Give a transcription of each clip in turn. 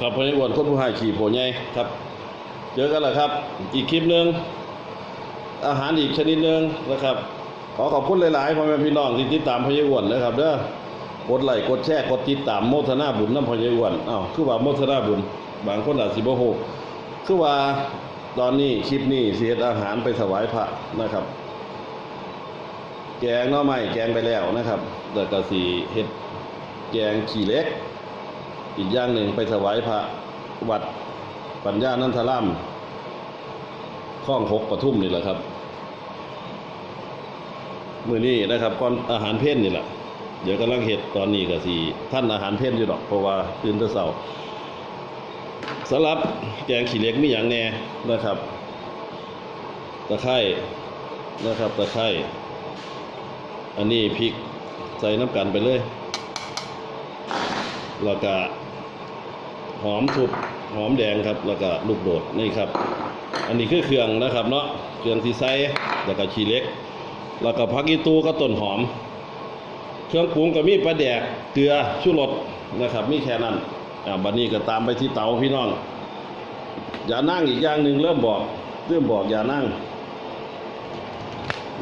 ครับพออ้วนคนผู้ให้ขี่โผใหญ่ครับเจอกันแล้วครับ อีกคลิปหนึ่งอาหารอีกชนิดหนึ่งนะครับ ขอขอบคุณหลายๆพ่อแม่พี่น้องที่ติดตามพออ้วนนะครับเด้อกดไลค์กดแชร์กดติดตามโมทนาบุญน้ำพออ้วนอ้าวคือว่าโมทนาบุญ บางคนอาจสิบ่ฮู้คือว่าตอนนี้คลิปนี้เฮ็ดอาหารไปถวายพระนะครับ แกงน่อไม้แกงไปแล้วนะครับแล้วก็สิเฮ็ดแกงขี้เล็ก อีกอย่างหนึ่งไปถวายพระวัดปัญญานันทรามข้องหกปทุมนี่แหละครับมือนี้นะครับก่อนอาหารเพลนนี่แหละเดี๋ยวกำลังเห็ดตอนนี้ก็สิท่านอาหารเพลนอยู่ดอกเพราะว่าตื่นแต่เช้าสำหรับแกงขี้เหล็กมีอย่างแน่นะครับ ตะไคร้นะครับตะไคร้อันนี้พริกใส่น้ำกันไปเลยแล้วก็ หอมสุดหอมแดงครับ แล้วก็ลูกโดดนี่ครับ อันนี้คือเครื่องนะครับเนาะเครื่องที่ใส่แล้วก็ขี้เล็ก แล้วก็ผักอีตูก็ต้นหอม เครื่องปรุงก็มีปลาแดกเกลือชูรสนะครับ มีแค่นั้นอ่าบัดนี้ก็ตามไปที่เตาพี่น้องอย่านั่งอีกอย่างหนึ่งเริ่มบอกเริ่มบอกอย่านั่ง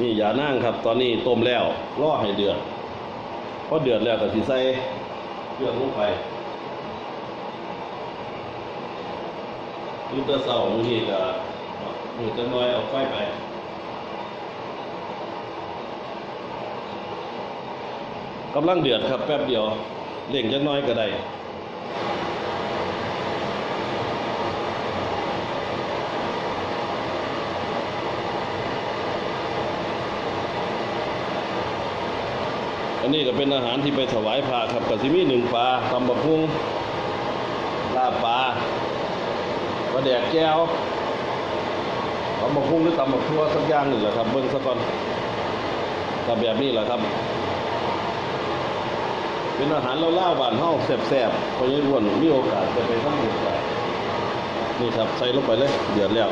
นี่อย่านั่งครับ ตอนนี้ต้มแล้วรอให้เดือดพอเดือดแล้วก็สิใส่เครื่องลงไป ยูเตอร์เสาบางทีก็มือจะน้อยเอาไฟไปกำลังเดือดครับแป๊บเดียวเล่งจักน้อยก็ได้อันนี้ก็เป็นอาหารที่ไปถวายพระครับกสิมีหนึ่งปลาตำบะพุงลาบปลา ปลาแดกแก้วตำบะพุงหรือตำบะทั่วสักอย่างหนึ่งแหละครับ เบิ้งสักก่อนถ้าแบบนี้แหละครับ เป็นอาหารเล่าๆบ้านเฮาแซ่บๆเพราะยังอ้วนมีโอกาสจะไปทำบุญได้นี่ครับใส่ลงไปเลย เดือดแล้ว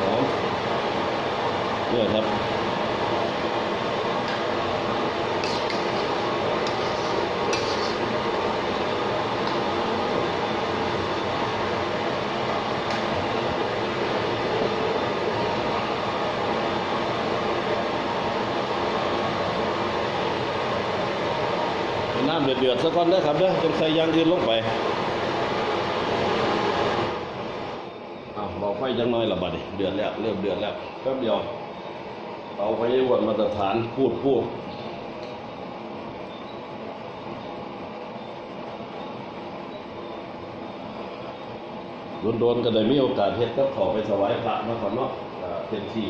หอมเนี่ยครับ น้ำเดือดๆสักก้อนเด้อครับเด้อจังใส่ยางอื่นลงไปเอาวบอกไฟจังน้อยละบัดนี้เดือดแล้วเริ่มเดือดแล้วแป๊บเดียวเอาไปให้วันมาตรฐานพูดพูดโดนๆก็ได้มีโอกาสเฮ็ดก็ขอไปถวายพระมาก่อนเนาะเป็นที่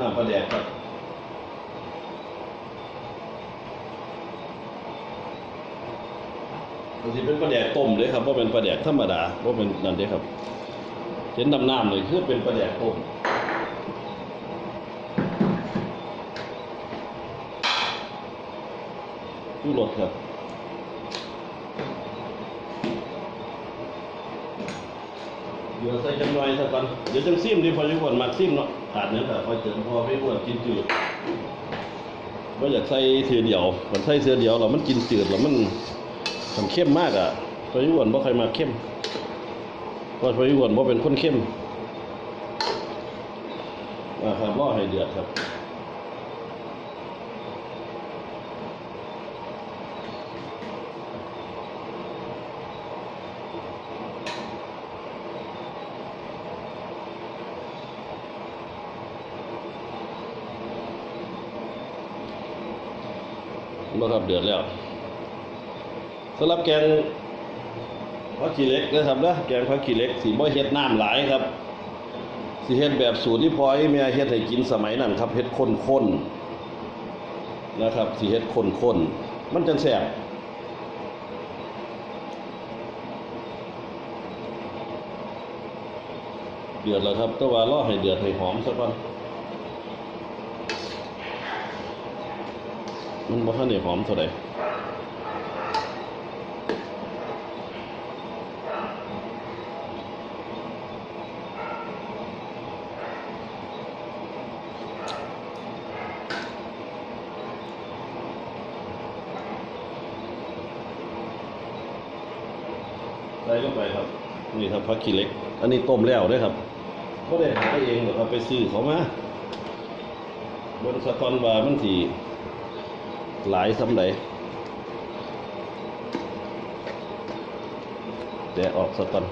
น้ำประแดกครับ มันสิเป็นปลาแดกต้มเลยครับว่าเป็นปลาแดกธรรมดาว่าเป็นนั่นเด้ครับ เห็นดำน้ำเลยคือเป็นปลาแดกต้มดูรสครับเดี๋ยวใส่จังหน่อยสักก่อนเดี๋ยวจังซิมดิพอจะอ้วนมักซิมเนาะขาดเนื้อแต่พอเจอพอไม่อ้วนกินจืดว่าอยากใส่เสือเดียวมันใส่เสือเดียวแล้วมันกินจืดแล้วมัน มันเข้มมากอะพอจะอ้วนบ่ใครมาเข้มเพราะพออ้วนบ่เป็นคนเข้มอ่าครับรอให้เดือดครับบ่ครับเดือดแล้ว สำหรับแกงผักขี้เล็กนะครับนะแกงผักขี้เล็กสีบ่เฮ็ดน้ำหลายครับสิเฮ็ดแบบสูตรที่พอให้แม่เฮ็ดให้กินสมัยนั้นครับเฮ็ดข้นๆนะครับสิเฮ็ดข้นๆมันจังแซ่บเดือดแล้วครับแต่ว่ารอให้เดือดให้หอมซะก่อนมันบ่ทันได้หอมเท่าใดไลงไปครับ นี่ครับผักขี้เหล็ก อันนี้ต้มแล้วด้วยครับก็ได้หาเองหรอกครับไปซื้อเขามาบนสะตอนว่ามันสีหลายสำไหนแดะออกสะตอน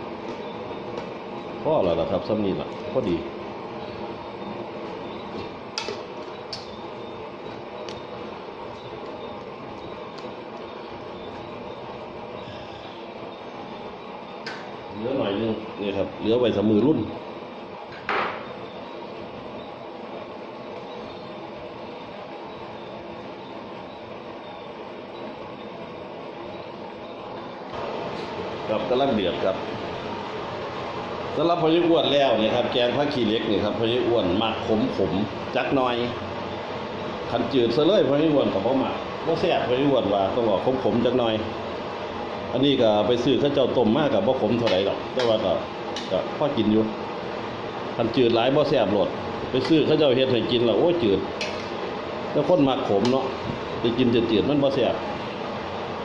พ่อแล้วล่ะครับสำนีล่ะพอดี เหลือหน่อยนึงนี่ครับเหลือไว้สมือรุ่นครับกำลังเดือดครับสำหรับพอยิ่อ้วนแล้วเนี่ยครับ แกงผักขี้เล็กนี่ครับพอยิ่อ้วนมากขมขมจักหน่อยขันจืดซะเลยพอยิ่อ้วนกับพ่อมากบ่แซ่บพอยิ่อ้วนว่าต้องบอกขมขมจักหน่อย อันนี้ก็ไปซื้อข้าวเจ้าต้มมากกับบ่ขมเท่าไหร่หรอก แต่ว่าก็ก็พอกินอยู่คันจืดหลายบ่แซ่บโลด ไปซื้อข้าวเจ้าเฮ็ดให้กินแล้วโอ้ยจืด แล้วคนมักขมเนาะไปกินจืดๆมันบ่แซ่บ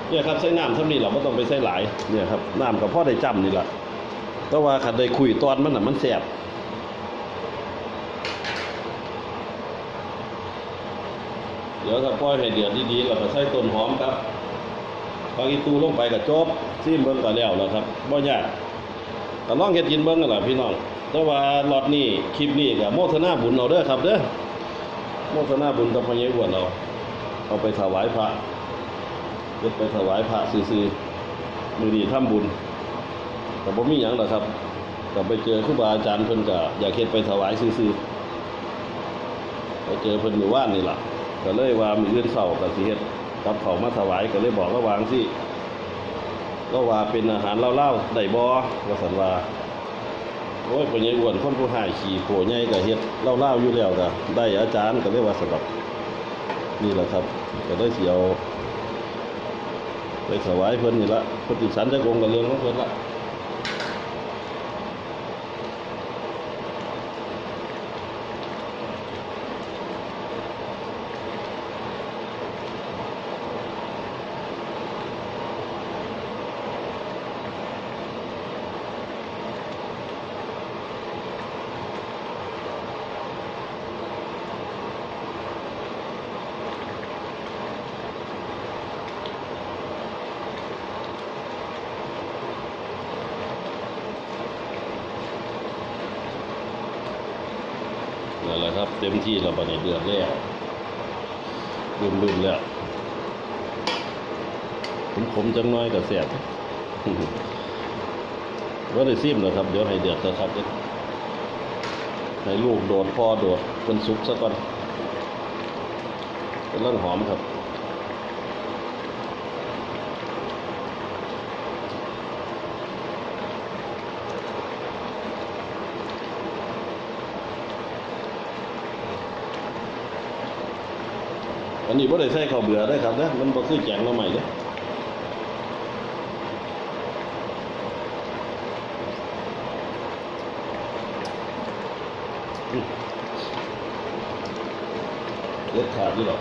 เนี่ยครับใส่น้ำท่านี้เราบ่ต้องไปใส่หลายเนี่ยครับน้ำก็พอได้จำนี่แหละแต่ว่าคันได้คุยตอนมันน่ะมันแซ่บเดี๋ยวถ้าปล่อยให้เดือดดีๆเราก็ใส่ต้นหอมครับ ปากีตูลงไปกับจบซิมเบิ้งก็แล้วแล้วครับบ่ยากก็ลองเฮ็ดกินเบิ้งกันล่ะพี่น้องแต่ว่าหลอตนี้คลิปนี้ก็โมทนาบุญเอาเด้อครับเด้อโมทนาบุญกับพระเยอ้วนเอาเอาไปถวายพระเฮ็ดไปถวายพระซื่อๆมือนี้ทำบุญก็บ่มีหยังหรอกครับก็ไปเจอครูบาอาจารย์เพิ่นก็อยากเฮ็ดไปถวายซื่อๆไปเจอเพิ่นอยู่ว่านนี่ล่ะก็เลยว่ามื้ออื่นเช้าก็สิเฮ็ด กับเขามาถวายก็เลยบอกระหวางสิก็ว่าเป็นอาหารเล่าๆได้บอว่าสันว่าโอ้ยปัญญาอ้วนคนผู้หายขี่โผใหญ่กับเฮ็ดเล่าๆอยู่แล้วก็ได้อาจารย์ก็เลยว่าสำหรับนี่แหละครับ ก็ได้เสียวไปถวายเพิ่นนี่ละเพิ่นติสันจะกงกับเรื่องของเพิ่นละ ครับ เต็มที่แล้วบัดนี้เดือดแล้วดื่มๆแล้วผมๆจังน้อยก็แซ่บว่าได้ซิมแล้วครับ เดี๋ยวให้เดือดแล้วครับให้ลูกโดดพ่อโดดเป็นซุปซะก่อนเป็นเรื่องหอมครับ อันนี้บ่ได้ใส่ข้าวเบื่อได้ครับนะมันบ่คือแกงหน่อใหม่เด้ออืมเด็ดขาดกี่หรอ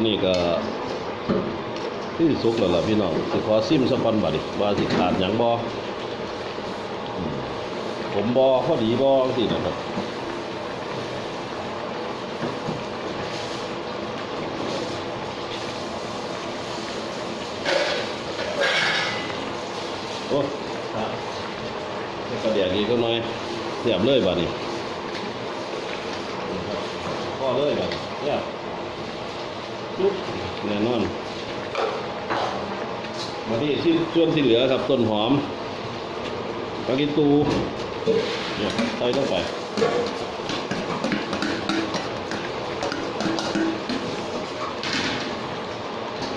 วันนี้ก็ที่สุกแล้วล่ะพี่น้องสิขอซิมสักก่อนบัดนี้ว่าสิขาดหยังบ่อืมผมบ่พอดีบ่สินะครับโอ้ครับกระเดียกอีกก็น้อยเสียบเลยบ่นี่พ่อเลยบ่เนี่ย ลุกแน่นอนมาที่ที่ส่วนที่เหลือครับต้นหอมปากิตูเนี่ยใส่ลงไป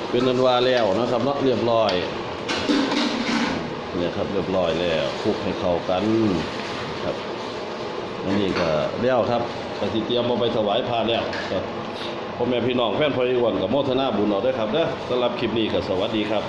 เป็นนันวาแล้วนะครับเนาะเรียบร้อยเนี่ยครับเรียบร้อยแล้วคลุกให้เข้ากันครับอันนี้ก็เลี้ยวครับปฏิเตรียมมาไปถวายพระแล้วครับ พ่อแม่พี่น้องแฟนพลอยวันกับโมทนาบุญเอาด้วยครับเด้อสำหรับคลิปนี้ก็สวัสดีครับ